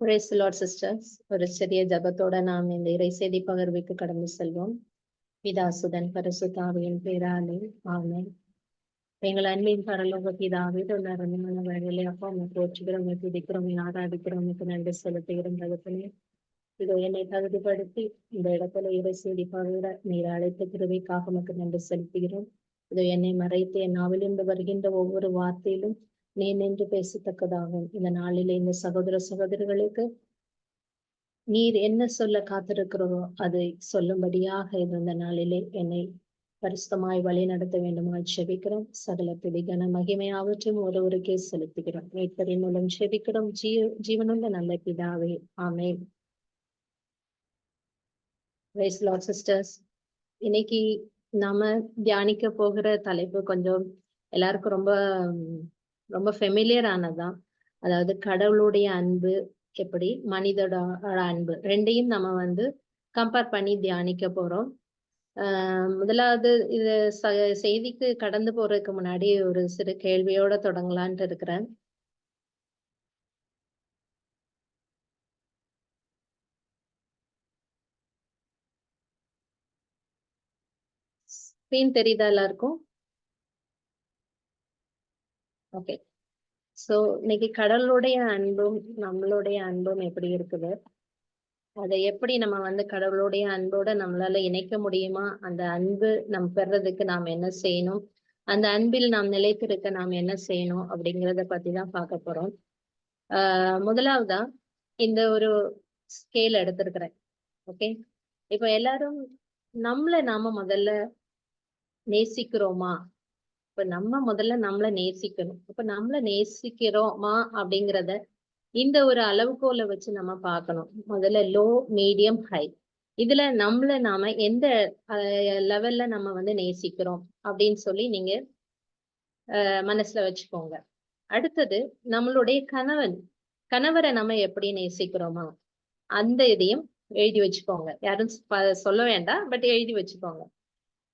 ஒரே the sisters ஒரு சிறிய ஜபத்தோட நாம் இந்த இறை செய்தி பகிர்வுக்கு கடந்து செல்வோம். பிதாசுதன் பரிசுத்தாவியின் பேராலே. ஆமென். எங்கள் அன்பின் பரலோக பிதாவே தொடர்ந்து வழியிலே அப்பா உங்க போற்றுகிறோம் உண்மை துதிக்கிறோம் ஆராதிக்கிறோம் உனக்கு நன்றி செலுத்துகிறோம் தகப்பனே இதோ என்னை தகுதிப்படுத்தி இந்த இடத்துல இறை செய்தி பகிர நீர் அழைத்த கிருவிக்காக நமக்கு நன்றி செலுத்துகிறோம். இதோ என்னை மறைத்து என் நாவிலிருந்து வருகின்ற ஒவ்வொரு வார்த்தையிலும் நீ நின்று பேசத்தக்கதாகும் இந்த நாளிலே இந்த சகோதர சகோதரிகளுக்கு நீர் என்ன சொல்ல காத்திருக்கிறோ அதை சொல்லும்படியாக இருந்த நாளிலே என்னை பரிசுத்தமாய் வழி நடத்த வேண்டுமாய் செபிக்கிறோம். சகல பிடிகன மகிமையாவற்றும் ஒருவருக்கே செலுத்துகிறோம். மீட்பரின் மூலம் செபிக்கிறோம். ஜீ ஜீவனுள்ள நல்ல பிதாவே. ஆமே சிஸ்டர்ஸ் இன்னைக்கு நாம தியானிக்க போகிற தலைப்பு கொஞ்சம் எல்லாருக்கும் ரொம்ப ரொம்ப ஃபெமிலியர் ஆனதுதான். அதாவது கடவுளுடைய அன்பு எப்படி? மனிதோட அன்பு. ரெண்டையும் நம்ம வந்து கம்பேர் பண்ணி தியானிக்க போறோம். ஆஹ் முதலாவது இது செய்திக்கு கடந்து போறதுக்கு முன்னாடி ஒரு சிறு கேள்வியோட தொடங்கலான்ட்டு இருக்கிறேன். ஸ்க்ரீன் தெரியுதா எல்லாருக்கும்? ஓகே சோ இன்னைக்கு கடவுளுடைய அன்பும் நம்மளுடைய அன்பும் எப்படி இருக்குது? அதை எப்படி நம்ம வந்து கடவுளுடைய அன்போட நம்மளால இணைக்க முடியுமா? அந்த அன்பு நம் பெறதுக்கு நாம் என்ன செய்யணும்? அந்த அன்பில் நாம் நிலைத்திருக்க நாம் என்ன செய்யணும்? அப்படிங்கிறத பத்தி தான் பார்க்க போறோம். ஆஹ் முதலாவதா இந்த ஒரு ஸ்கேல் எடுத்திருக்கிறேன். ஓகே இப்ப எல்லாரும் நம்மள நாம முதல்ல நேசிக்கிறோமா? இப்ப நம்ம முதல்ல நம்மள நேசிக்கணும். இப்ப நம்மள நேசிக்கிறோமா அப்படிங்கிறத இந்த ஒரு அளவுகோலை வச்சு நம்ம பார்க்கணும். முதல்ல லோ மீடியம் ஹை இதுல நம்மள நாம எந்த லெவல்ல நம்ம வந்து நேசிக்கிறோம் அப்படின்னு சொல்லி நீங்க அஹ், மனசுல வச்சுக்கோங்க. அடுத்தது நம்மளுடைய கணவன். கணவரை நம்ம எப்படி நேசிக்கிறோமா? அந்த இதையும் எழுதி வச்சுக்கோங்க. யாரும் சொல்ல வேண்டாம் பட் எழுதி வச்சுக்கோங்க.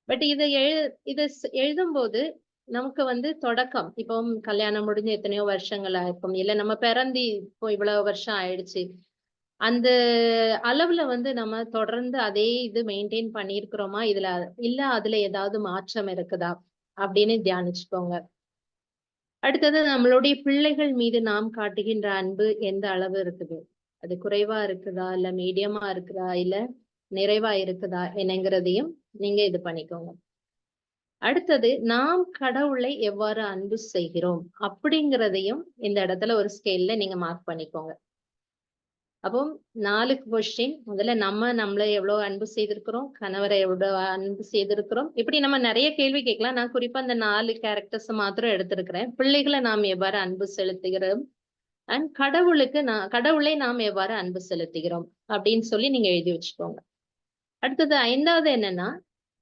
பட் இதை எழு இதை எழுதும்போது நமக்கு வந்து தொடக்கம். இப்போ கல்யாணம் முடிஞ்சு எத்தனையோ வருஷங்கள் ஆயிருக்கும். இல்ல நம்ம பிறந்தி இப்போ இவ்வளவு வருஷம் ஆயிடுச்சு. அந்த அளவுல வந்து நம்ம தொடர்ந்து அதே இது மெயின்டைன் பண்ணியிருக்கிறோமா? இதுல இல்ல அதுல ஏதாவது மாற்றம் இருக்குதா? அப்படின்னு தியானிச்சுக்கோங்க. அடுத்தது நம்மளுடைய பிள்ளைகள் மீது நாம் காட்டுகின்ற அன்பு எந்த அளவு இருக்குது? அது குறைவா இருக்குதா? இல்ல மீடியமா இருக்குதா? இல்ல நிறைவா இருக்குதா? என்னங்கிறதையும் நீங்க இது பண்ணிக்கோங்க. அடுத்தது நாம் கடவுளை எவ்வாறு அன்பு செய்கிறோம்? அப்படிங்கிறதையும் இந்த இடத்துல ஒரு ஸ்கேல்ல நீங்க மார்க் பண்ணிக்கோங்க. அப்போ நாலு கொஸ்டின் முதல்ல நம்ம நம்மளை எவ்வளவு அன்பு செய்திருக்கிறோம்? கணவரை எவ்வளவு அன்பு செய்திருக்கிறோம்? இப்படி நம்ம நிறைய கேள்வி கேட்கலாம். நான் குறிப்பா அந்த நாலு கேரக்டர்ஸ் மாத்திரம் எடுத்திருக்கிறேன். பிள்ளைகளை நாம் எவ்வாறு அன்பு செலுத்துகிறோம்? அண்ட் கடவுளுக்கு நான் கடவுளை நாம் எவ்வாறு அன்பு செலுத்துகிறோம்? அப்படின்னு சொல்லி நீங்க எழுதி வச்சுக்கோங்க. அடுத்தது ஐந்தாவது என்னன்னா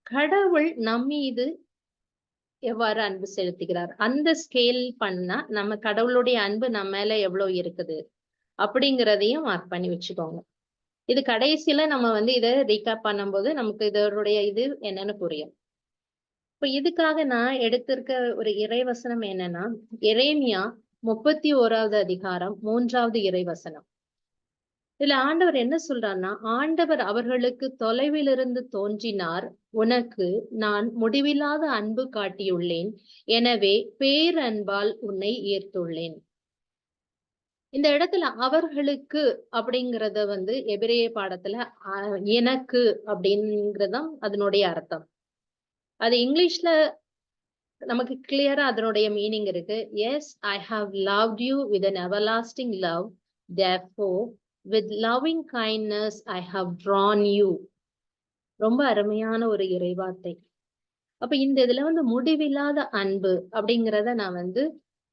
கடவுள் நம்மீது எவ்வாறு அன்பு செலுத்துகிறார்? அந்த ஸ்கேல் பண்ணா நம்ம கடவுளுடைய அன்பு நம்ம மேல எவ்வளவு இருக்குது? அப்படிங்கிறதையும் மார்க் பண்ணி வச்சுக்கோங்க. இது கடைசியில நம்ம வந்து இதை ரீகேப் பண்ணும்போது நமக்கு இதனுடைய இது என்னன்னு புரியும். இப்ப இதுக்காக நான் எடுத்திருக்க ஒரு இறைவசனம் என்னன்னா எரேமியா முப்பத்தி ஓராவது அதிகாரம் மூன்றாவது இறைவசனம். இதுல ஆண்டவர் என்ன சொல்றாருன்னா ஆண்டவர் அவர்களுக்கு தொலைவிலிருந்து தோன்றினார் உனக்கு நான் முடிவில்லாத அன்பு காட்டியுள்ளேன் எனவே பேரன்பால் உன்னை ஈர்த்துள்ளேன். இந்த இடத்துல அவர்களுக்கு அப்படிங்கறத வந்து எபிரேய பாடத்துல அஹ், எனக்கு அப்படிங்கறதுதான் அதனுடைய அர்த்தம். அது இங்கிலீஷ்ல நமக்கு கிளியரா அதனுடைய மீனிங் இருக்கு. Yes I have love you with an everlasting love therefore with loving kindness I have drawn you ரொம்ப அருமையான ஒரு இறைவார்த்தை. அப்ப இந்த இதுல வந்து முடிவில்லாத அன்பு அப்படிங்கிறத நான் வந்து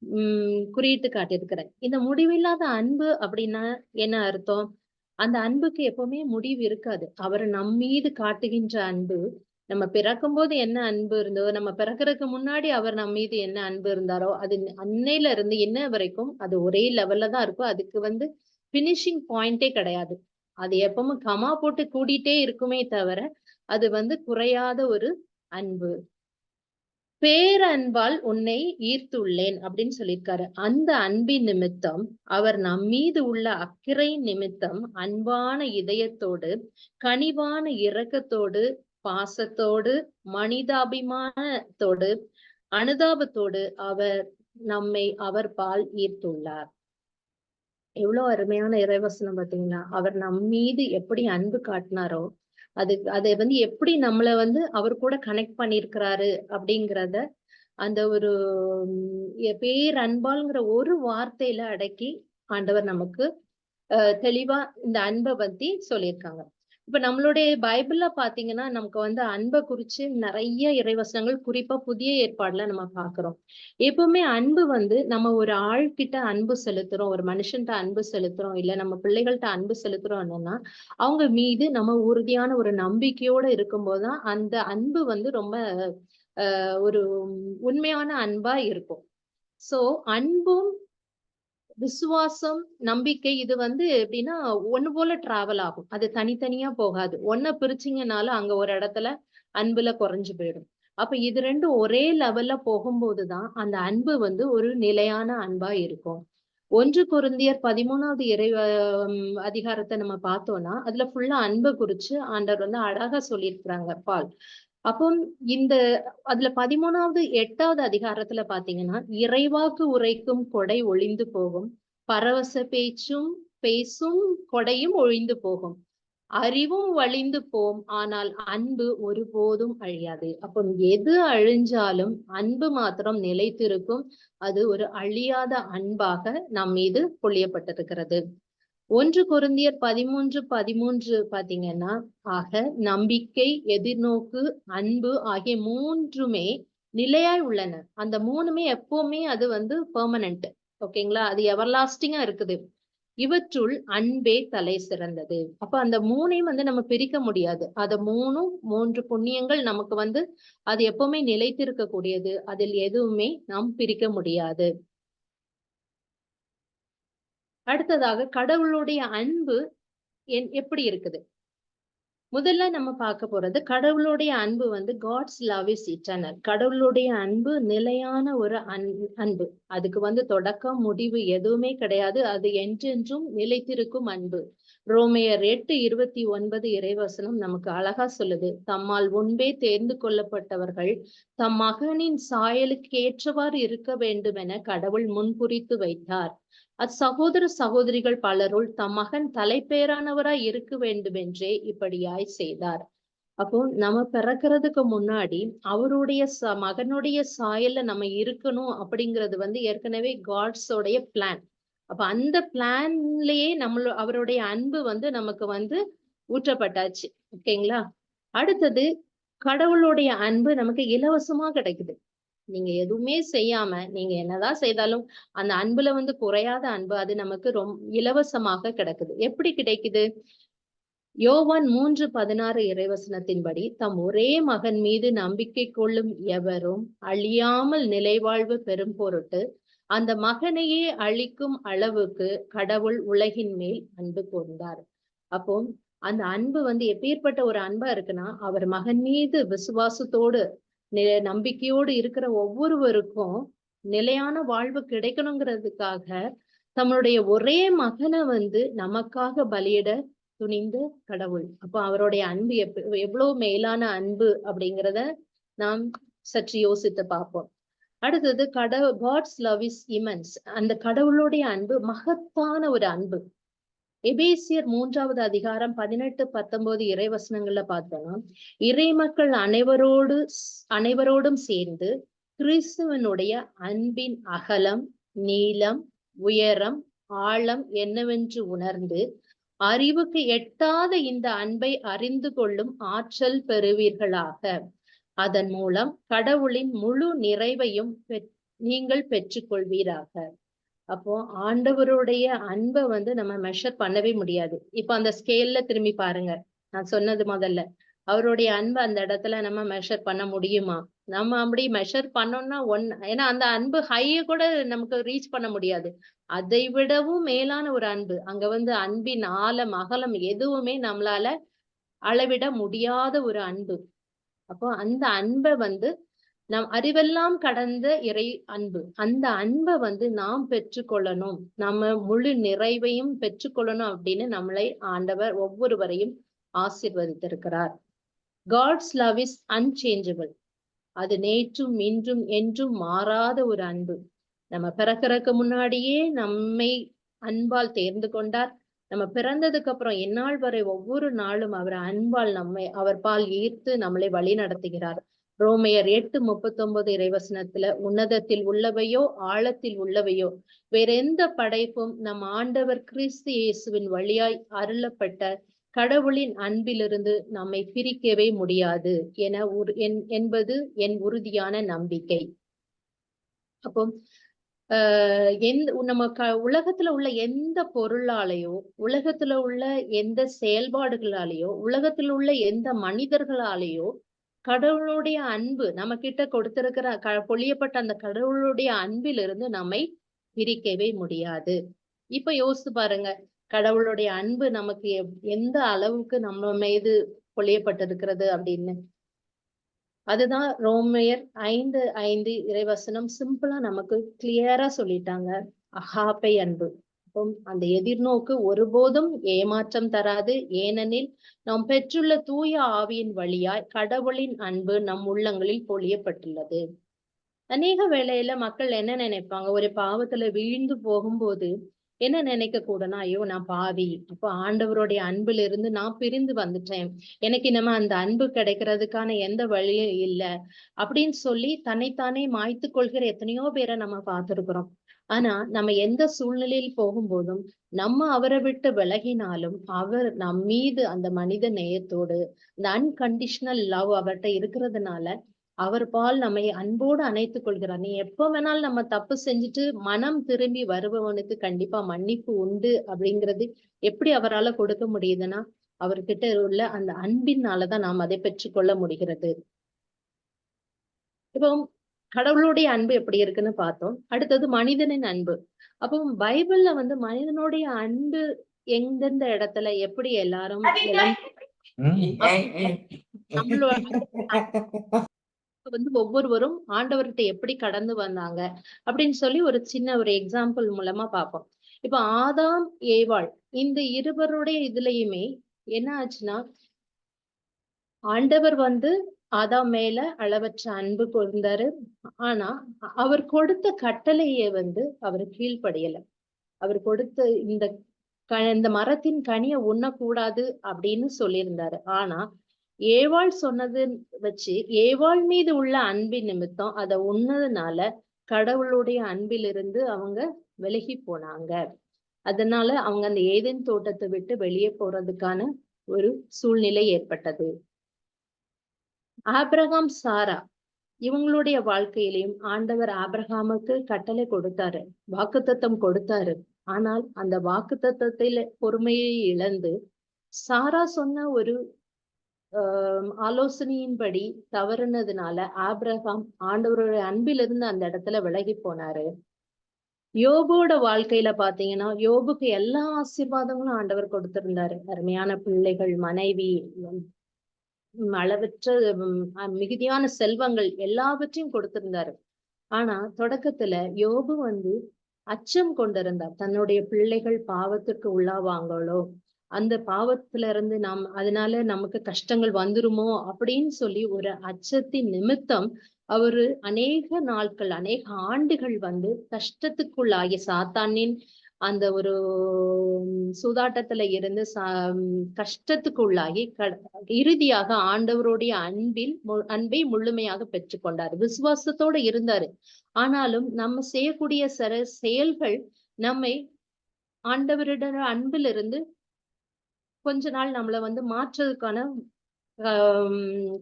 உம் குறியிட்டு காட்டியிருக்கிறேன். இந்த முடிவில்லாத அன்பு அப்படின்னா என்ன அர்த்தம்? அந்த அன்புக்கு எப்பவுமே முடிவு இருக்காது. அவர் நம் மீது காட்டுகின்ற அன்பு நம்ம பிறக்கும் போது என்ன அன்பு இருந்தோ நம்ம பிறக்கறதுக்கு முன்னாடி அவர் நம்ம மீது என்ன அன்பு இருந்தாரோ அது அன்னையில இருந்து என்ன வரைக்கும் அது ஒரே லெவல்ல தான் இருக்கும் அதுக்கு வந்து பினிஷிங் பாயிண்டே கிடையாது. அது எப்பவும் கமா போட்டு கூடிட்டே இருக்குமே தவிர அது வந்து குறையாத ஒரு அன்பு. பேரன்பால் உன்னை ஈர்த்துள்ளேன் அப்படின்னு சொல்லியிருக்காரு. அந்த அன்பின் நிமித்தம் அவர் நம் மீது உள்ள அக்கறை நிமித்தம் அன்பான இதயத்தோடு கனிவான இரக்கத்தோடு பாசத்தோடு மனிதாபிமானத்தோடு அனுதாபத்தோடு அவர் நம்மை அவர் பால் ஈர்த்துள்ளார். எவ்வளவு அருமையான இறைவசனம் பாத்தீங்களா அவர் நம் மீது எப்படி அன்பு காட்டினாரோ அது அதை வந்து எப்படி நம்மளை வந்து அவர் கூட கனெக்ட் பண்ணிருக்கிறாரு அப்படிங்கிறத அந்த ஒரு பேர் ஒரு வார்த்தையில அடக்கி ஆண்டவர் நமக்கு தெளிவா இந்த அன்பை பத்தி சொல்லியிருக்காங்க. இப்ப நம்மளுடைய பைபிள்ல பாத்தீங்கன்னா நமக்கு வந்து அன்பை குறிச்சு நிறைய இறைவசனங்கள் குறிப்பா புதிய ஏற்பாடுல நம்ம பாக்குறோம். எப்பவுமே அன்பு வந்து நம்ம ஒரு ஆள்கிட்ட அன்பு செலுத்துறோம் ஒரு மனுஷன்கிட்ட அன்பு செலுத்துறோம் இல்ல நம்ம பிள்ளைகள்கிட்ட அன்பு செலுத்துறோம் என்னன்னா அவங்க மீது நம்ம உறுதியான ஒரு நம்பிக்கையோட இருக்கும்போதுதான் அந்த அன்பு வந்து ரொம்ப ஆஹ் ஒரு உண்மையான அன்பா இருக்கும். சோ அன்பும் விசுவாசம் நம்பிக்கை இது வந்து எப்படின்னா ஒண்ணு போல டிராவல் ஆகும். அது தனித்தனியா போகாது. ஒன்ன பிரிச்சிங்கனாலும் அங்க ஒரு இடத்துல அன்புல குறைஞ்சு போயிடும். அப்ப இது ரெண்டும் ஒரே லெவல்ல போகும்போதுதான் அந்த அன்பு வந்து ஒரு நிலையான அன்பா இருக்கும். ஒன்று குருந்தியர் பதிமூணாவது இறை அதிகாரத்தை நம்ம பார்த்தோம்னா அதுல ஃபுல்லா அன்பை குறிச்சு ஆண்டவர் வந்து அழகா சொல்லியிருக்கிறாங்க பால். அப்போ இந்த அதுல பதிமூணாவது எட்டாவது அதிகாரத்துல பாத்தீங்கன்னா இறைவாக்கு உரைக்கும் கொடை ஒளிந்து போகும். பரவச பேச்சும் பேசும் கொடையும் ஒழிந்து போகும். அறிவும் வழிந்து போம் ஆனால் அன்பு ஒருபோதும் அழியாது. அப்போ எது அழிஞ்சாலும் அன்பு மாத்திரம் நிலைத்திருக்கும். அது ஒரு அழியாத அன்பாக நம் மீது பொழியப்பட்டிருக்கிறது ஒன்று குருந்தியர் பதிமூன்று பதிமூன்று பாத்தீங்கன்னா ஆக நம்பிக்கை எதிர்நோக்கு அன்பு ஆகிய மூன்றுமே நிலையாய் உள்ளன. அந்த மூணுமே எப்பவுமே அது வந்து பெர்மனன்ட் ஓகேங்களா அது எவர்லாஸ்டிங்கா இருக்குது. இவற்றுள் அன்பே தலை சிறந்தது. அப்ப அந்த மூணையும் வந்து நம்ம பிரிக்க முடியாது. அத மூணும் மூன்று புண்ணியங்கள் நமக்கு வந்து அது எப்பவுமே நிலைத்திருக்க கூடியது அதில் எதுவுமே நாம் பிரிக்க முடியாது. அடுத்ததாக கடவுளுடைய அன்பு என் எப்படி இருக்குது? முதல்ல நம்ம பார்க்க போறது கடவுளுடைய அன்பு வந்து காட்ஸ் லவ் இஸ் இட்டர்னல் கடவுளுடைய அன்பு நிலையான ஒரு அன் அன்பு. அதுக்கு வந்து தொடக்கம் முடிவு எதுவுமே கிடையாது. அது என்றென்றும் நிலைத்திருக்கும் அன்பு. ரோமையர் எட்டு இருபத்தி ஒன்பது இறைவசனம் நமக்கு அழகா சொல்லுது. தம்மால் முன்பே தேர்ந்து கொள்ளப்பட்டவர்கள் தம் மகனின் சாயலுக்கு ஏற்றவாறு இருக்க வேண்டும் என கடவுள் முன்குறித்து வைத்தார். அச்சகோதர சகோதரிகள் பலருள் தம் மகன் தலைப்பேரானவராய் இருக்க வேண்டும் என்றே இப்படியாய் செய்தார். அப்போ நம்ம பிறக்கிறதுக்கு முன்னாடி அவருடைய ச மகனுடைய சாயல்ல நம்ம இருக்கணும் அப்படிங்கிறது வந்து ஏற்கனவே காட்ஸோடைய பிளான் அப்ப அந்த பிளான்லயே நம்மளோ அவருடைய அன்பு வந்து நமக்கு வந்து ஊற்றப்பட்டாச்சு. ஓகேங்களா? அடுத்தது கடவுளுடைய அன்பு நமக்கு இலவசமா கிடைக்குது. நீங்க எதுவுமே செய்யாம நீங்க என்னதான் செய்தாலும் அந்த அன்புல வந்து குறையாத அன்பு அது நமக்கு ரொம்ப இலவசமாக கிடக்குது. எப்படி கிடைக்குது? யோவான் மூன்று பதினாறு இறைவசனத்தின்படி தம் ஒரே மகன் மீது நம்பிக்கை கொள்ளும் எவரும் அழியாமல் நிலைவாழ்வு பெறும் பொருட்டு அந்த மகனையே அழிக்கும் அளவுக்கு கடவுள் உலகின் மேல் அன்பு கூர்ந்தார். அப்போ அந்த அன்பு வந்து எப்பேற்பட்ட ஒரு அன்பா இருக்குன்னா அவர் மகன் மீது விசுவாசத்தோடு நம்பிக்கையோடு இருக்கிற ஒவ்வொருவருக்கும் நிலையான வாழ்வு கிடைக்கணுங்கிறதுக்காக தம்முடைய ஒரே மகனை வந்து நமக்காக பலியிட துணிந்த கடவுள். அப்போ அவருடைய அன்பு எப் எவ்வளவு மேலான அன்பு அப்படிங்கிறத நாம் சற்று யோசித்து பார்ப்போம். அடுத்தது கடவுள் காட்ஸ் லவ் இஸ் இமன்ஸ் அந்த கடவுளுடைய அன்பு மகத்தான ஒரு அன்பு. எபேசியர் மூன்றாவது அதிகாரம் பதினெட்டு பத்தொன்பது இறைவசனங்கள்ல பார்த்தோம்னா இறை மக்கள் அனைவரோடு அனைவரோடும் சேர்ந்து கிறிஸ்துவனுடைய அன்பின் அகலம் நீளம் உயரம் ஆழம் என்னவென்று உணர்ந்து அறிவுக்கு எட்டாத இந்த அன்பை அறிந்து கொள்ளும் ஆற்றல் பெறுவீர்களாக. அதன் மூலம் கடவுளின் முழு நிறைவையும் நீங்கள் பெற்றுக்கொள்வீராக. அப்போ ஆண்டவருடைய அன்பை வந்து நம்ம மெஷர் பண்ணவே முடியாது. இப்போ அந்த ஸ்கேல்ல திரும்பி பாருங்க. நான் சொன்னது முதல்ல. அவருடைய அன்பு அந்த இடத்துல நம்ம மெஷர் பண்ண முடியுமா? நம்ம அப்படி மெஷர் பண்ணோம்னா ஒன் ஏன்னா அந்த அன்பு ஹைய கூட நமக்கு ரீச் பண்ண முடியாது. அதை விடவும் மேலான ஒரு அன்பு. அங்க வந்து அன்பின் ஆழம் அகலம் எதுவுமே நம்மளால அளவிட முடியாத ஒரு அன்பு. அப்போ அந்த அன்பை வந்து நம் அறிவெல்லாம் கடந்த இறை அன்பு. அந்த அன்பை வந்து நாம் பெற்றுக்கொள்ளணும். நம்ம முழு நிறைவையும் பெற்றுக்கொள்ளணும் அப்படின்னு நம்மளை ஆண்டவர் ஒவ்வொருவரையும் ஆசிர்வதித்திருக்கிறார். காட்ஸ் லவ் இஸ் அன்சேஞ்சபிள் அது நேற்றும் இன்றும் என்றும் மாறாத ஒரு அன்பு. நம்ம பிறக்கறதுக்கு முன்னாடியே நம்மை அன்பால் தேர்ந்து கொண்டார். நம்ம பிறந்ததுக்கு அப்புறம் எந்நாள் வரை ஒவ்வொரு நாளும் அவர் அன்பால் நம்மை அவர் பால் ஈர்த்து நம்மளை வழி நடத்துகிறார் ரோமையர் எட்டு முப்பத்தொன்பது இறைவசனத்துல உன்னதத்தில் உள்ளவையோ ஆழத்தில் உள்ளவையோ வேற எந்த படைப்பும் நம் ஆண்டவர் கிறிஸ்து இயேசுவின் வழியாய் அருளப்பட்ட கடவுளின் அன்பிலிருந்து நம்மை பிரிக்கவே முடியாது என உரு- என்- என்பது என் உறுதியான நம்பிக்கை. அப்போ ஆஹ் எந்த நம்ம க உலகத்துல உள்ள எந்த பொருளாலேயோ உலகத்துல உள்ள எந்த செயல்பாடுகளாலேயோ உலகத்துல உள்ள எந்த மனிதர்களாலேயோ கடவுளுடைய அன்பு நம்ம கிட்ட கொடுத்திருக்கிற க பொழியப்பட்ட அந்த கடவுளுடைய அன்பிலிருந்து நம்மை பிரிக்கவே முடியாது. இப்ப யோசிச்சு பாருங்க கடவுளுடைய அன்பு நமக்கு எந்த அளவுக்கு நம்ம மீது பொழியப்பட்டிருக்கிறது அப்படின்னு. அதுதான் ரோமையர் ஐந்து ஐந்து இறைவசனம் சிம்பிளா நமக்கு கிளியரா சொல்லிட்டாங்க. அகாப்பை அன்பு. அந்த எதிர்நோக்கு ஒருபோதும் ஏமாற்றம் தராது. ஏனெனில் நாம் பெற்றுள்ள தூய ஆவியின் வழியாய் கடவுளின் அன்பு நம் உள்ளங்களில் பொழியப்பட்டுள்ளது. அநேக வேளையில மக்கள் என்ன நினைப்பாங்க? ஒரு பாவத்துல வீழ்ந்து போகும்போது என்ன நினைக்க கூடனா ஐயோ நான் பாவி. அப்போ ஆண்டவருடைய அன்புல இருந்து நான் பிரிந்து வந்துட்டேன். எனக்கு இனிமே அந்த அன்பு கிடைக்கிறதுக்கான எந்த வழியும் இல்லை. அப்படின்னு சொல்லி தன்னைத்தானே மாய்த்து கொள்கிற எத்தனையோ பேரை நம்ம பார்த்திருக்கிறோம். ஆனா நம்ம எந்த சூழ்நிலையில் போகும்போதும் நம்ம அவரை விட்டு விலகினாலும் அவர் நம் மீது அந்த மனித நேயத்தோடு இந்த அன்கண்டிஷனல் லவ் அவர்கிட்ட இருக்கிறதுனால அவர் பால் நம்மை அன்போடு அணைத்துக் கொள்கிறார். நீ எப்ப வேணாலும் நம்ம தப்பு செஞ்சுட்டு மனம் திரும்பி வருபவனுக்கு கண்டிப்பா மன்னிப்பு உண்டு அப்படிங்கிறது எப்படி அவரால கொடுக்க முடியுதுன்னா அவர்கிட்ட உள்ள அந்த அன்பினாலதான் நாம் அதை பெற்றுக்கொள்ள முடிகிறது. இப்போ கடவுளுடைய அன்பு எப்படி இருக்குன்னு பார்த்தோம். அடுத்தது மனிதனின் அன்பு. அப்போ பைபிள்ல வந்து மனிதனுடைய அன்பு எந்தெந்த இடத்துல எப்படி எல்லாரும் வந்து ஒவ்வொருவரும் ஆண்டவர்கிட்ட எப்படி கடந்து வந்தாங்க அப்படின்னு சொல்லி ஒரு சின்ன ஒரு எக்ஸாம்பிள் மூலமா பார்ப்போம். இப்ப ஆதாம் ஏவாள் இந்த இருவருடைய இதுலயுமே என்ன ஆச்சுன்னா ஆண்டவர் வந்து அதா மேல அளவற்ற அன்பு கொண்டாரு ஆனா அவர் கொடுத்த கட்டளையை வந்து அவர் கீழ்ப்படியல. அவர் கொடுத்த இந்த க- இந்த மரத்தின் கனியை உண்ணக்கூடாது அப்படின்னு சொல்லியிருந்தாரு. ஆனா ஏவாள் சொன்னது வச்சு ஏவாள் மீது உள்ள அன்பின் நிமித்தம் அதை உண்ணதுனால கடவுளுடைய அன்பிலிருந்து அவங்க விலகி போனாங்க. அதனால அவங்க அந்த ஏதேன் தோட்டத்தை விட்டு வெளியே போறதுக்கான ஒரு சூழ்நிலை ஏற்பட்டது. ஆப்ரஹாம் சாரா இவங்களுடைய வாழ்க்கையிலையும் ஆண்டவர் ஆப்ரஹாமுக்கு கட்டளை கொடுத்தாரு வாக்குத்தத்தம் கொடுத்தாரு. ஆனால் அந்த வாக்குத்தத்தில பொறுமையை இழந்து சாரா சொன்ன ஒரு ஆஹ் ஆலோசனையின்படி தவறுனதுனால ஆபிரகாம் ஆண்டவருடைய அன்பிலிருந்து அந்த இடத்துல விலகி போனாரு. யோபோட வாழ்க்கையில பாத்தீங்கன்னா யோபுக்கு எல்லா ஆசீர்வாதங்களும் ஆண்டவர் கொடுத்திருந்தாரு. அருமையான பிள்ளைகள் மனைவி அளவற்ற மிகுதியான செல்வங்கள் எல்லாவற்றையும் கொடுத்திருந்தாரு. ஆனா தொடக்கத்துல யோபு வந்து அச்சம் கொண்டிருந்தார். தன்னுடைய பிள்ளைகள் பாவத்திற்கு உள்ளாவாங்களோ அந்த பாவத்துல இருந்து நாம் அதனால நமக்கு கஷ்டங்கள் வந்துருமோ அப்படின்னு சொல்லி ஒரு அச்சத்தின் நிமித்தம் அவரு அநேக நாட்கள் அநேக ஆண்டுகள் வந்து கஷ்டத்துக்குள்ளாகிய சாத்தானின் அந்த ஒரு சூதாட்டத்துல இருந்து சா கஷ்டத்துக்குள்ளாகி க- இறுதியாக ஆண்டவருடைய அன்பில் மு- அன்பை முழுமையாக பெற்றுக்கொண்டார். விசுவாசத்தோட இருந்தாரு. ஆனாலும் நம்ம செய்யக்கூடிய சில செயல்கள் நம்மை ஆண்டவரிட அன்பிலிருந்து கொஞ்ச நாள் நம்மளை வந்து மாற்றுறதுக்கான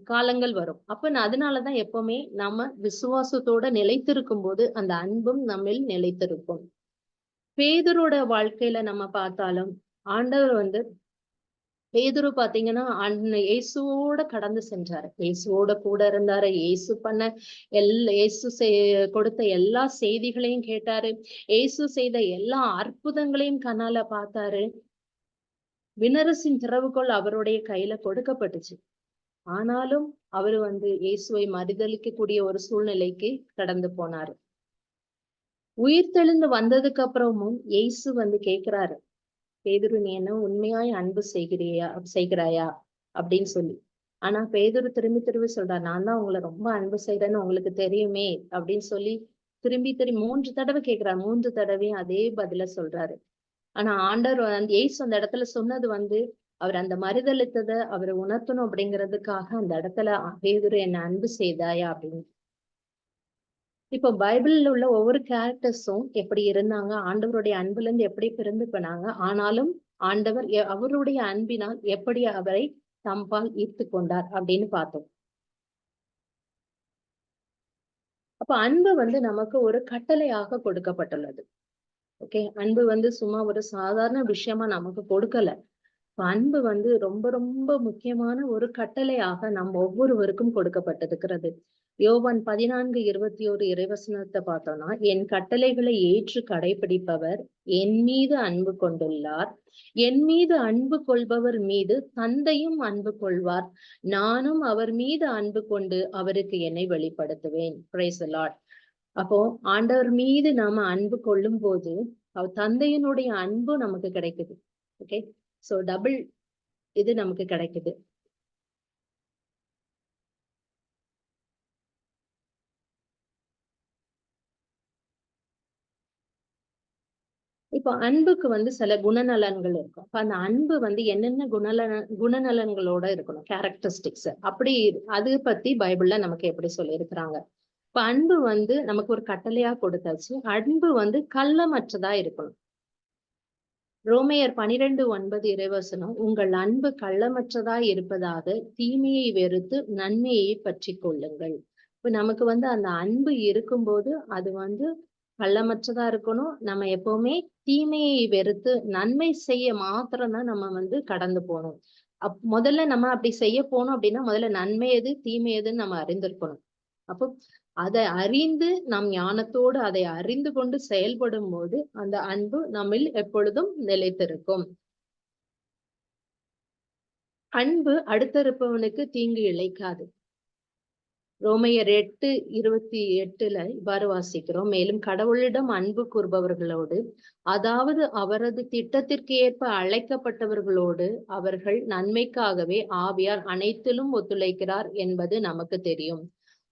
காலங்கள் வரும். அப்ப அதனாலதான் எப்பவுமே நம்ம விசுவாசத்தோட நிலைத்திருக்கும் போது அந்த அன்பும் நம்மில் நிலைத்திருக்கும். பேதரோட வாழ்க்கையில நம்ம பார்த்தாலும் ஆண்டவர் வந்து பேதுரு பாத்தீங்கன்னா அண்ணன் இயேசுவோட கடந்து சென்றாரு. இயேசுவோட கூட இருந்தாரு. இயேசு பண்ண எல்லா இயேசு செய்- கொடுத்த எல்லா செய்திகளையும் கேட்டாரு. இயேசு செய்த எல்லா அற்புதங்களையும் கண்ணால பார்த்தாரு. வினரசின் திறவுகோள் அவருடைய கையில கொடுக்கப்பட்டுச்சு. ஆனாலும் அவர் வந்து இயேசுவை மறுதளிக்க கூடிய ஒரு சூழ்நிலைக்கு கடந்து போனாரு. உயிர் தெளிந்து வந்ததுக்கு அப்புறமும் எய்சு வந்து கேக்குறாரு பேதுரு நீ என்ன உண்மையாய் அன்பு செய்கிறியா செய்கிறாயா? அப்படின்னு சொல்லி. ஆனா பேதுரு திரும்பி திரும்பி சொல்றா நான் தான் உங்களை ரொம்ப அன்பு செய்யறேன்னு உங்களுக்கு தெரியுமே அப்படின்னு சொல்லி திரும்பி திரும்பி மூன்று தடவை கேக்குறாரு மூன்று தடவையும் அதே பதில சொல்றாரு. ஆனா ஆண்டர் அந்த ஏசு அந்த இடத்துல சொன்னது வந்து அவர் அந்த மறுதளித்ததை அவரை உணர்த்தணும் அப்படிங்கிறதுக்காக அந்த இடத்துல பேதுரு என்ன அன்பு செய்தாயா? அப்படின்னு. இப்போ பைபிள்ல உள்ள ஒவ்வொரு கேரக்டர்ஸும் எப்படி இருந்தாங்க ஆண்டவருடைய அன்புல இருந்து எப்படி பிறந்து போனாங்க ஆனாலும் ஆண்டவர் அவருடைய அன்பினால் எப்படி அவரை தம்பால் ஈர்த்து கொண்டார் அப்படின்னு பார்த்தோம். அப்ப அன்பு வந்து நமக்கு ஒரு கட்டளையாக கொடுக்கப்பட்டுள்ளது. ஓகே அன்பு வந்து சும்மா ஒரு சாதாரண விஷயமா நமக்கு கொடுக்கல. அன்பு வந்து ரொம்ப ரொம்ப முக்கியமான ஒரு கட்டளையாக நம் ஒவ்வொருவருக்கும் கொடுக்கப்பட்டிருக்கிறது. யோவான் பதினான்கு இருபத்தி ஒரு இறைவசனத்தை பார்த்தோம்னா என் கட்டளைகளை ஏற்று கடைபிடிப்பவர் என் மீது அன்பு கொண்டுள்ளார். என் மீது அன்பு கொள்பவர் மீது தந்தையும் அன்பு கொள்வார். நானும் அவர் மீது அன்பு கொண்டு அவருக்கு என்னை வெளிப்படுத்துவேன். அப்போ ஆண்டவர் மீது நாம அன்பு கொள்ளும் போது அவர் தந்தையினுடைய அன்பு நமக்கு கிடைக்குது. ஓகே சோ டபுள் இது நமக்கு கிடைக்குது. இப்போ அன்புக்கு வந்து சில குணநலன்கள் இருக்கும். இப்போ அந்த அன்பு வந்து என்னென்ன குணநல குணநலன்களோட இருக்கணும்? கேரக்டரிஸ்டிக்ஸ் அப்படி அது பத்தி பைபிள்ல நமக்கு எப்படி சொல்லியிருக்கிறாங்க. இப்ப அன்பு வந்து நமக்கு ஒரு கட்டளையா கொடுத்தாச்சு. அன்பு வந்து கள்ளமற்றதா இருக்கணும். ரோமையர் பனிரெண்டு ஒன்பது இறைவசனம் உங்கள் அன்பு கள்ளமற்றதா இருப்பதாக தீமையை வெறுத்து நன்மையை பற்றி கொள்ளுங்கள். இப்ப நமக்கு வந்து அந்த அன்பு இருக்கும்போது அது வந்து கள்ளமற்றதா இருக்கணும். நம்ம எப்பவுமே தீமையை வெறுத்து நன்மை செய்ய மாத்திரம்தான் நம்ம வந்து கடந்து போகணும். அப் முதல்ல நம்ம அப்படி செய்ய போனோம் அப்படின்னா முதல்ல நன்மை எது தீமை எதுன்னு நம்ம அறிந்திருக்கணும். அப்போ அதை அறிந்து நம் ஞானத்தோடு அதை அறிந்து கொண்டு செயல்படும் போது அந்த அன்பு நம்மில் எப்பொழுதும் நிலைத்திருக்கும். அன்பு அடுத்திருப்பவனுக்கு தீங்கு இழைக்காது. ரோமையர் எட்டு இருபத்தி எட்டுல இவ்வாறு வாசிக்கிறோம். மேலும் கடவுளிடம் அன்பு கூறுபவர்களோடு அதாவது அவரது திட்டத்திற்கு ஏற்ப அழைக்கப்பட்டவர்களோடு அவர்கள் நன்மைக்காகவே ஆவியார் அனைத்திலும் ஒத்துழைக்கிறார் என்பது நமக்கு தெரியும்.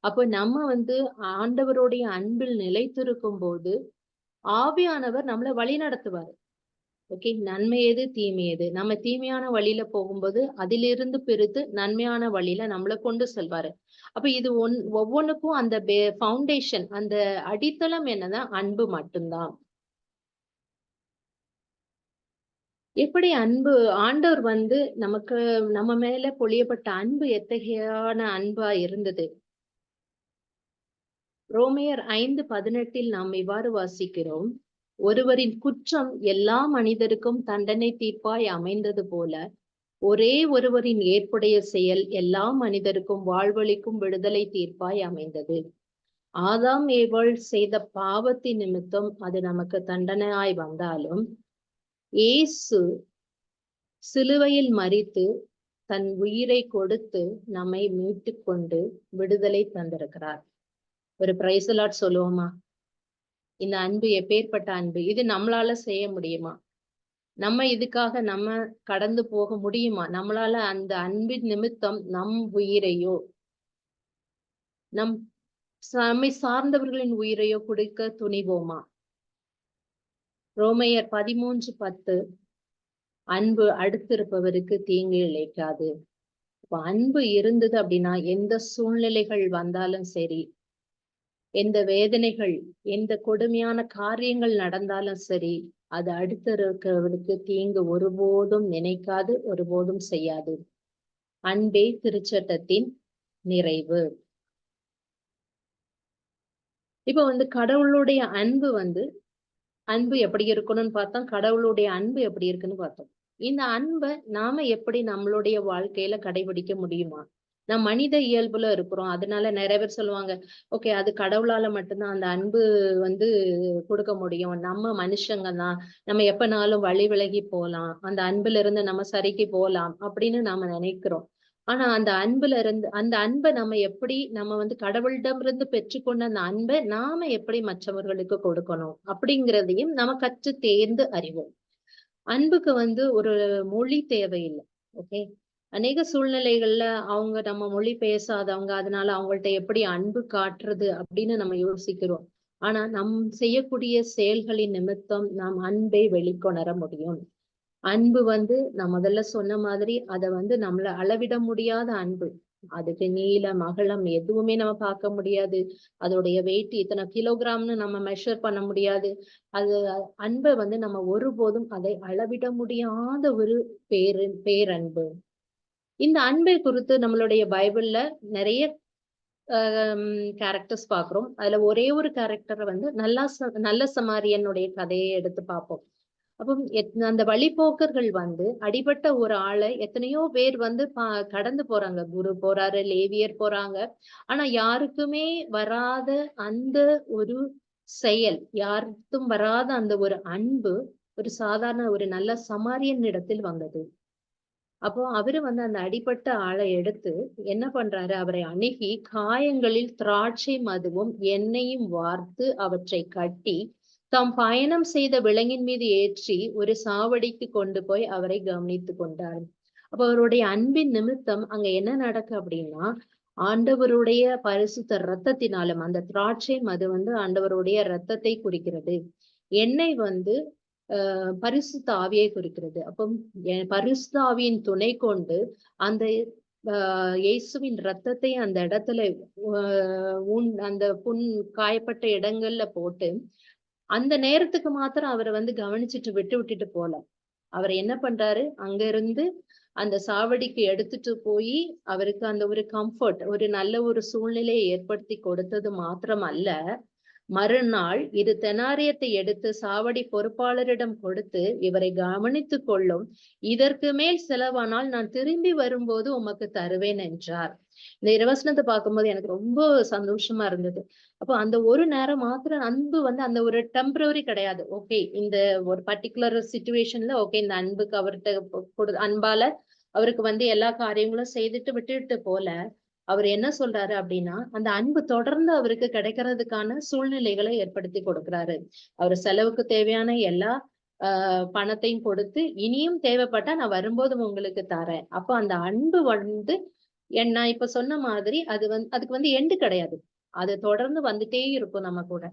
அப்போ நம்ம வந்து ஆண்டவருடைய அன்பில் நிலைத்திருக்கும் போது ஆவியானவர் நம்மளை வழி நடத்துவார் ஓகே நன்மை எது? தீமை எது? நம்ம தீமையான வழியில போகும்போது அதிலிருந்து பிரித்து நன்மையான வழியில நம்மளை கொண்டு செல்வாரு. அப்ப இது ஒன் ஒவ்வொன்றுக்கும் அந்த ஃபவுண்டேஷன் அந்த அடித்தளம் என்னன்னா அன்பு மட்டும்தான். எப்படி அன்பு? ஆண்டவர் வந்து நமக்கு நம்ம மேல பொழியப்பட்ட அன்பு எத்தகையான அன்பா இருந்தது? ரோமையர் ஐந்து பதினெட்டில் நாம் இவ்வாறு வாசிக்கிறோம். ஒருவரின் குற்றம் எல்லா மனிதருக்கும் தண்டனை தீர்ப்பாய் அமைந்தது போல ஒரே ஒருவரின் ஏற்புடைய செயல் எல்லா மனிதருக்கும் வாழ்வழிக்கும் விடுதலை தீர்ப்பாய் அமைந்தது. ஆதாம் ஏவள் செய்த பாவத்தின் நிமித்தம் அது நமக்கு தண்டனையாய் வந்தாலும் ஏசு சிலுவையில் மறித்து தன் உயிரை கொடுத்து நம்மை மீட்டு கொண்டு விடுதலை தந்திருக்கிறார். ஒரு பிரைசலாட் சொல்லுவோமா? இந்த அன்பு எப்பேற்பட்ட அன்பு இது நம்மளால செய்ய முடியுமா? நம்ம இதுக்காக நம்ம கடந்து போக முடியுமா? நம்மளால அந்த அன்பின் நிமித்தம் நம் உயிரையோ நம் நம்மை சார்ந்தவர்களின் உயிரையோ கொடுக்க துணிவோமா? ரோமையர் பதிமூன்று பத்து அன்பு அடுத்திருப்பவருக்கு தீங்கு இழைக்காது. அன்பு இருந்தது அப்படின்னா எந்த சூழ்நிலைகள் வந்தாலும் சரி எந்த வேதனைகள் எந்த கொடுமையான காரியங்கள் நடந்தாலும் சரி அது அடுத்த இருக்கிறவனுக்கு தீங்கு ஒருபோதும் நினைக்காது ஒருபோதும் செய்யாது. அன்பே திருச்சட்டத்தின் நிறைவு. இப்ப வந்து கடவுளுடைய அன்பு வந்து அன்பு எப்படி இருக்கணும்னு பார்த்தோம் கடவுளுடைய அன்பு எப்படி இருக்குன்னு பார்த்தோம். இந்த அன்பை நாம எப்படி நம்மளுடைய வாழ்க்கையில கடைபிடிக்க முடியுமா? நான் மனித இயல்புல இருக்கிறோம். அதனால நிறைய பேர் சொல்லுவாங்க ஓகே அது கடவுளால மட்டும்தான் அந்த அன்பு வந்து கொடுக்க முடியும். நம்ம மனுஷங்க தான். நம்ம எப்பனாலும் வழி விலகி போகலாம். அந்த அன்புல இருந்து நம்ம சரிக்கு போகலாம். அப்படின்னு நாம நினைக்கிறோம். ஆனா அந்த அன்புல இருந்து அந்த அன்பை நம்ம எப்படி நம்ம வந்து கடவுளிடம் இருந்து பெற்றுக்கொண்ட அந்த அன்பை நாம எப்படி மற்றவர்களுக்கு கொடுக்கணும்? அப்படிங்கிறதையும் நம்ம கற்று தேர்ந்து அறிவோம். அன்புக்கு வந்து ஒரு மொழி தேவையில்லை. ஓகே? அநேக சூழ்நிலைகள்ல அவங்க நம்ம மொழி பேசாதவங்க அதனால அவங்கள்ட்ட எப்படி அன்பு காட்டுறது அப்படின்னு நம்ம யோசிக்கிறோம். ஆனா நம் செய்யக்கூடிய செயல்களின் நிமித்தம் நாம் அன்பை வெளிக்கொணர முடியும். அன்பு வந்து நான் முதல்ல சொன்ன மாதிரி அதை வந்து நம்மள அளவிட முடியாத அன்பு. அதுக்கு நீளம் அகலம் எதுவுமே நம்ம பார்க்க முடியாது. அதோடைய வெயிட் இத்தனை கிலோகிராம்னு நம்ம மெஷர் பண்ண முடியாது. அது அன்பை வந்து நம்ம ஒருபோதும் அதை அளவிட முடியாத ஒரு பேரு பேரன்பு. இந்த அன்பை குறித்து நம்மளுடைய பைபிள்ல நிறைய கேரக்டர்ஸ் பாக்குறோம் அதுல ஒரே ஒரு கேரக்டரை வந்து நல்லா நல்ல சமாரியனுடைய கதையை எடுத்து பார்ப்போம். அப்போ அந்த வழிபோக்கர்கள் வந்து அடிபட்ட ஒரு ஆளை எத்தனையோ பேர் வந்து பா கடந்து போறாங்க. குரு போறாரு லேவியர் போறாங்க. ஆனா யாருக்குமே வராத அந்த ஒரு செயல் யாருக்கும் வராத அந்த ஒரு அன்பு ஒரு சாதாரண ஒரு நல்ல சமாரியன் இடத்தில் வந்தது. அப்போ அவரு வந்து அந்த அடிபட்ட ஆளை எடுத்து என்ன பண்றாரு? அவரை அணுகி காயங்களில் திராட்சை மதுவும் எண்ணெயும் வார்த்து அவற்றை கட்டி தாம் பயணம் செய்த விலங்கின் மீது ஏற்றி ஒரு சாவடிக்கு கொண்டு போய் அவரை கவனித்து கொண்டார். அப்ப அவருடைய அன்பின் நிமித்தம் அங்க என்ன நடக்கு அப்படின்னா ஆண்டவருடைய பரிசுத்த ரத்தத்தினாலும் அந்த திராட்சை மது வந்து ஆண்டவருடைய ரத்தத்தை குறிக்கிறது. எண்ணெய் வந்து பரிசுத்த ஆவியை குறிக்கிறது. அப்போ பரிசுத்த ஆவியின் துணை கொண்டு அந்த இயேசுவின் ரத்தத்தை அந்த இடத்துல உன் அந்த புண் காயப்பட்ட இடங்கள்ல போட்டு அந்த நேரத்துக்கு மாத்திரம் அவரை வந்து கவனிச்சுட்டு விட்டு விட்டுட்டு போல. அவர் என்ன பண்றாரு? அங்க இருந்து அந்த சாவடிக்கு எடுத்துட்டு போய் அவருக்கு அந்த ஒரு கம்ஃபர்ட் ஒரு நல்ல ஒரு சூழ்நிலையை ஏற்படுத்தி கொடுத்தது மாத்திரம் அல்ல மறுநாள் இது தெனாரியத்தை எடுத்து சாவடி பொறுப்பாளரிடம் கொடுத்து இவரை கவனித்துக் கொள்ளும். இதற்கு மேல் செலவானால் நான் திரும்பி வரும்போது உமக்கு தருவேன் என்றார். இந்த இரவசனத்தை பார்க்கும்போது எனக்கு ரொம்ப சந்தோஷமா இருந்தது. அப்போ அந்த ஒரு நேரம் மாத்திரம் அன்பு வந்து அந்த ஒரு டெம்பரரி கிடையாது. ஓகே இந்த ஒரு பர்டிகுலர் சுச்சுவேஷன்ல ஓகே இந்த அன்புக்கு அவர்கிட்ட அன்பால அவருக்கு வந்து எல்லா காரியங்களும் செய்துட்டு விட்டுட்டு போல அவர் என்ன சொல்றாரு அப்படின்னா அந்த அன்பு தொடர்ந்து அவருக்கு கிடைக்கிறதுக்கான சூழ்நிலைகளை ஏற்படுத்தி கொடுக்கிறாரு. அவர் செலவுக்கு தேவையான எல்லா ஆஹ் பணத்தையும் கொடுத்து இனியும் தேவைப்பட்டா நான் வரும்போது உங்களுக்கு தரேன். அப்போ அந்த அன்பு வந்து என்ன இப்ப சொன்ன மாதிரி அது வந்து அதுக்கு வந்து எண்டு கிடையாது. அது தொடர்ந்து வந்துட்டே இருக்கும் நம்ம கூட.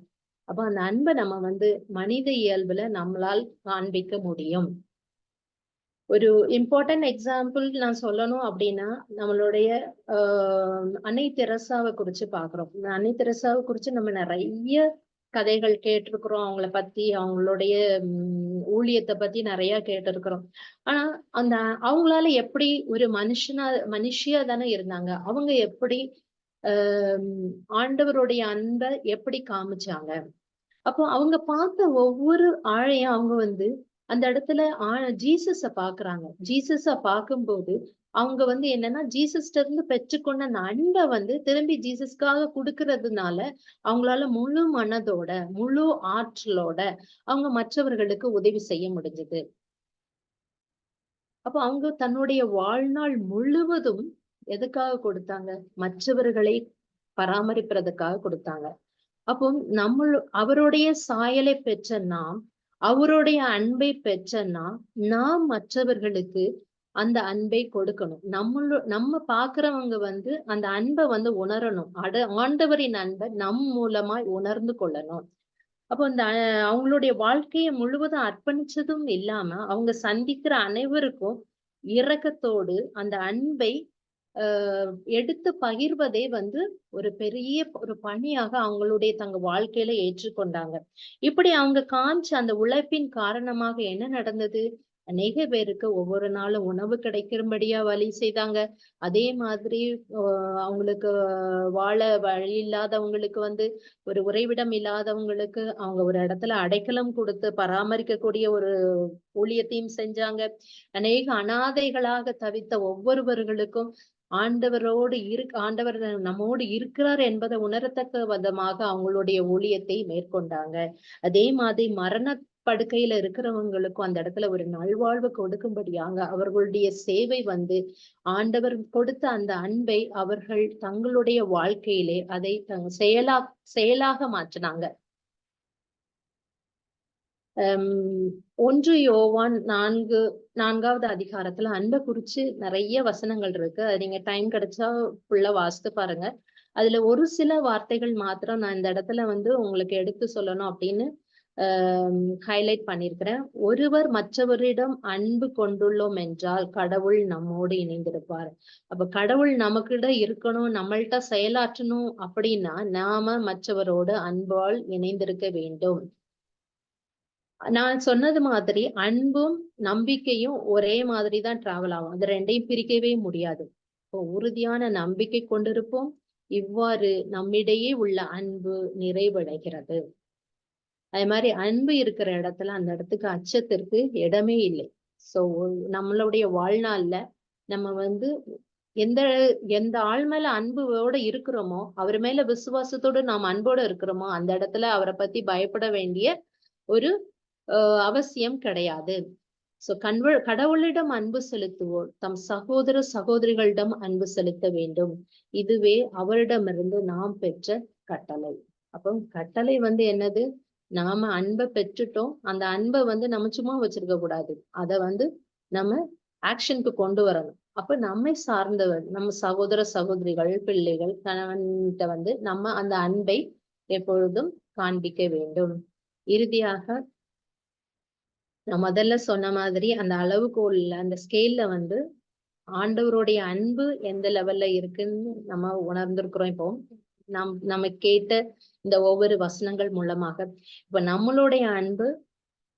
அப்ப அந்த அன்பை நம்ம வந்து மனித இயல்புல நம்மளால் காண்பிக்க முடியும். ஒரு இம்பார்ட்டன்ட் எக்ஸாம்பிள் நான் சொல்லணும் அப்படின்னா நம்மளுடைய ஆஹ் அன்னை தெரசாவை குறிச்சு பாக்குறோம் அன்னை தெரசாவை குறிச்சு நம்ம நிறைய கதைகள் கேட்டிருக்கிறோம். அவங்கள பத்தி அவங்களுடைய ஊழியத்தை பத்தி நிறைய கேட்டிருக்கிறோம். ஆனா அந்த அவங்களால எப்படி ஒரு மனுஷனா மனுஷியா தானே இருந்தாங்க. அவங்க எப்படி ஆஹ் ஆண்டவருடைய அன்பை எப்படி காமிச்சாங்க. அப்போ அவங்க பார்த்த ஒவ்வொரு ஆழையும் அவங்க வந்து அந்த இடத்துல ஜீசஸ பாக்குறாங்க ஜீசஸ பார்க்கும்போது அவங்க வந்து என்னன்னா ஜீசஸ்ட இருந்து பெற்றுக்கொண்ட அந்த அன்பை வந்து திரும்பி ஜீசஸ்க்காக கொடுக்கறதுனால அவங்களால முழு மனதோட முழு ஆற்றலோட அவங்க மற்றவர்களுக்கு உதவி செய்ய முடிஞ்சது. அப்போ அவங்க தன்னுடைய வாழ்நாள் முழுவதும் எதுக்காக கொடுத்தாங்க? மற்றவர்களை பராமரிப்பதற்காக கொடுத்தாங்க. அப்போ நம்ம அவருடைய சாயலை பெற்ற நாம் அவருடைய அன்பை பெற்றனா நாம் மற்றவர்களுக்கு அந்த அன்பை கொடுக்கணும். நம்மளோ நம்ம பாக்குறவங்க வந்து அந்த அன்பை வந்து உணரணும். அட ஆண்டவரின் அன்பை நம் மூலமாய் உணர்ந்து கொள்ளணும். அப்போ இந்த அவங்களுடைய வாழ்க்கையை முழுவதும் அர்ப்பணிச்சதும் இல்லாம அவங்க சந்திக்கிற அனைவருக்கும் இரக்கத்தோடு அந்த அன்பை எடுத்து பகிர்வதே வந்து ஒரு பெரிய ஒரு பணியாக அவங்களுடைய தங்க வாழ்க்கையில ஏற்றுக்கொண்டாங்க. இப்படி அவங்க காமிச்ச அந்த உழைப்பின் காரணமாக என்ன நடந்தது? அநேக பேருக்கு ஒவ்வொரு நாளும் உணவு கிடைக்கும்படியா வழி செய்தாங்க. அதே மாதிரி அவங்களுக்கு வாழ வழி இல்லாதவங்களுக்கு வந்து ஒரு உறைவிடம் இல்லாதவங்களுக்கு அவங்க ஒரு இடத்துல அடைக்கலம் கொடுத்து பராமரிக்கக்கூடிய ஒரு ஊழியத்தையும் செஞ்சாங்க. அநேக அனாதைகளாக தவித்த ஒவ்வொருவர்களுக்கும் ஆண்டவரோடு இரு ஆண்டவர் நம்மோடு இருக்கிறார் என்பதை உணரத்தக்க விதமாக அவங்களுடைய ஊழியத்தை மேற்கொண்டாங்க. அதே மாதிரி மரண படுக்கையில இருக்கிறவங்களுக்கும் அந்த இடத்துல ஒரு நல்வாழ்வு கொடுக்கும்படியாக அவர்களுடைய சேவை வந்து ஆண்டவர் கொடுத்த அந்த அன்பை அவர்கள் தங்களுடைய வாழ்க்கையிலே அதை தங் செயலா செயலாக மாற்றினாங்க. ஒன்று யோவான் நான்கு நான்காவது அதிகாரத்துல அன்பை குறிச்சு நிறைய வசனங்கள் இருக்கு. அது நீங்க டைம் கிடைச்சா ஃபுல்லா வாசித்து பாருங்க. அதுல ஒரு சில வார்த்தைகள் மாத்திரம் நான் இந்த இடத்துல வந்து உங்களுக்கு எடுத்து சொல்லணும் அப்படின்னு ஹைலைட் பண்ணியிருக்கிறேன். ஒருவர் மற்றவரிடம் அன்பு கொண்டுள்ளோம் என்றால் கடவுள் நம்மோடு இணைந்திருப்பார். அப்ப கடவுள் நமக்கிட்ட இருக்கணும் நம்மள்ட்ட செயலாற்றணும் அப்படின்னா நாம மற்றவரோடு அன்பால் இணைந்திருக்க வேண்டும். நான் சொன்னது மாதிரி அன்பும் நம்பிக்கையும் ஒரே மாதிரி தான் டிராவல் ஆகும். அது ரெண்டையும் பிரிக்கவே முடியாது. இப்போ உறுதியான நம்பிக்கை கொண்டிருப்போம். இவ்வாறு நம்மிடையே உள்ள அன்பு நிறைவடைகிறது. அதே மாதிரி அன்பு இருக்கிற இடத்துல அந்த இடத்துக்கு அச்சத்திற்கு இடமே இல்லை. சோ நம்மளுடைய வாழ்நாள்ல நம்ம வந்து எந்த எந்த ஆள் மேல அன்புவோட இருக்கிறோமோ அவர் மேல விசுவாசத்தோடு நாம் அன்போட இருக்கிறோமோ அந்த இடத்துல அவரை பத்தி பயப்பட வேண்டிய ஒரு அவசியம் கிடையாது. சோ கண்வ கடவுளிடம் அன்பு செலுத்துவோர் தம் சகோதர சகோதரிகளிடம் அன்பு செலுத்த வேண்டும். இதுவே அவரிடமிருந்து நாம் பெற்ற கட்டளை. அப்போ கட்டளை வந்து என்னது? நாம அன்பை பெற்றுட்டோம். அந்த அன்பை வந்து நம்ம சும்மா வச்சிருக்க கூடாது. அதை வந்து நம்ம ஆக்ஷனுக்கு கொண்டு வரணும். அப்ப நம்மை சார்ந்தவர் நம்ம சகோதர சகோதரிகள் பிள்ளைகள் கணவன்கிட்ட வந்து நம்ம அந்த அன்பை எப்பொழுதும் காண்பிக்க வேண்டும். இறுதியாக நான் முதல்ல சொன்ன மாதிரி அந்த அளவுகோல்ல அந்த ஸ்கேல்ல வந்து ஆண்டவருடைய அன்பு எந்த லெவல்ல இருக்குன்னு நம்ம உணர்ந்திருக்கிறோம். இப்போ நம் நம்ம கேட்ட இந்த ஒவ்வொரு வசனங்கள் மூலமாக. இப்ப நம்மளுடைய அன்பு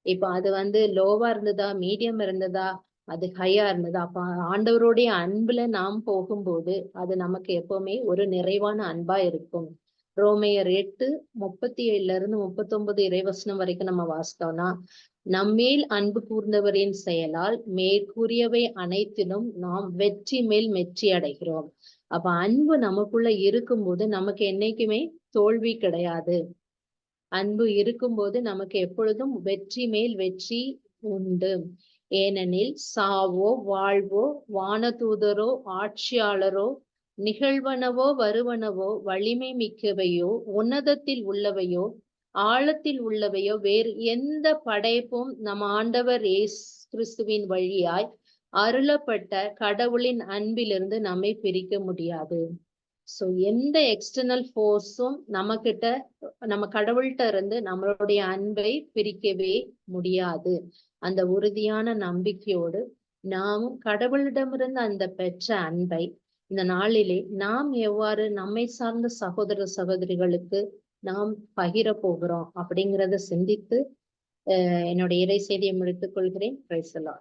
இப்ப அது வந்து லோவா இருந்ததா மீடியம் இருந்ததா அது ஹையா இருந்தது? அப்ப ஆண்டவருடைய அன்புல நாம் போகும்போது அது நமக்கு எப்பவுமே ஒரு நிறைவான அன்பா இருக்கும். ரோமையர் எட்டு முப்பத்தி ஏழுல இருந்து முப்பத்தி ஒன்பது இறைவசனம் வரைக்கும் நம்ம வாசித்தோம்னா நம்மேல் அன்பு கூர்ந்தவரின் செயலால் மேற்கூறியவை அனைத்திலும் நாம் வெற்றி மேல் வெற்றி அடைகிறோம். அப்ப அன்பு நமக்குள்ள இருக்கும்போது நமக்கு என்னைக்குமே தோல்வி கிடையாது. அன்பு இருக்கும்போது நமக்கு எப்பொழுதும் வெற்றி மேல் வெற்றி உண்டு. ஏனெனில் சாவோ வாழ்வோ வானதூதரோ ஆட்சியாளரோ நிகழ்வனவோ வருவனவோ வலிமை மிக்கவையோ உன்னதத்தில் உள்ளவையோ ஆழத்தில் உள்ளவையோ வேறு எந்த படைப்பும் நம் ஆண்டவர் ஏஸ் கிறிஸ்துவின் வழியாய் அருளப்பட்ட கடவுளின் அன்பிலிருந்து நம்மை பிரிக்க முடியாது. சோ எந்த எக்ஸ்டர்னல் ஃபோர்ஸும் நம்ம கிட்ட நம்ம கடவுள்கிட்ட இருந்து நம்மளுடைய அன்பை பிரிக்கவே முடியாது. அந்த உறுதியான நம்பிக்கையோடு நாமும் கடவுளிடமிருந்து அந்த பெற்ற அன்பை இந்த நாளிலே நாம் எவ்வாறு நம்மை சார்ந்த சகோதர சகோதரிகளுக்கு நாம் பகிர போகிறோம் அப்படிங்கிறத சிந்தித்து என்னுடைய இறை செய்தியை முடித்துக் கொள்கிறேன். பிரைசலா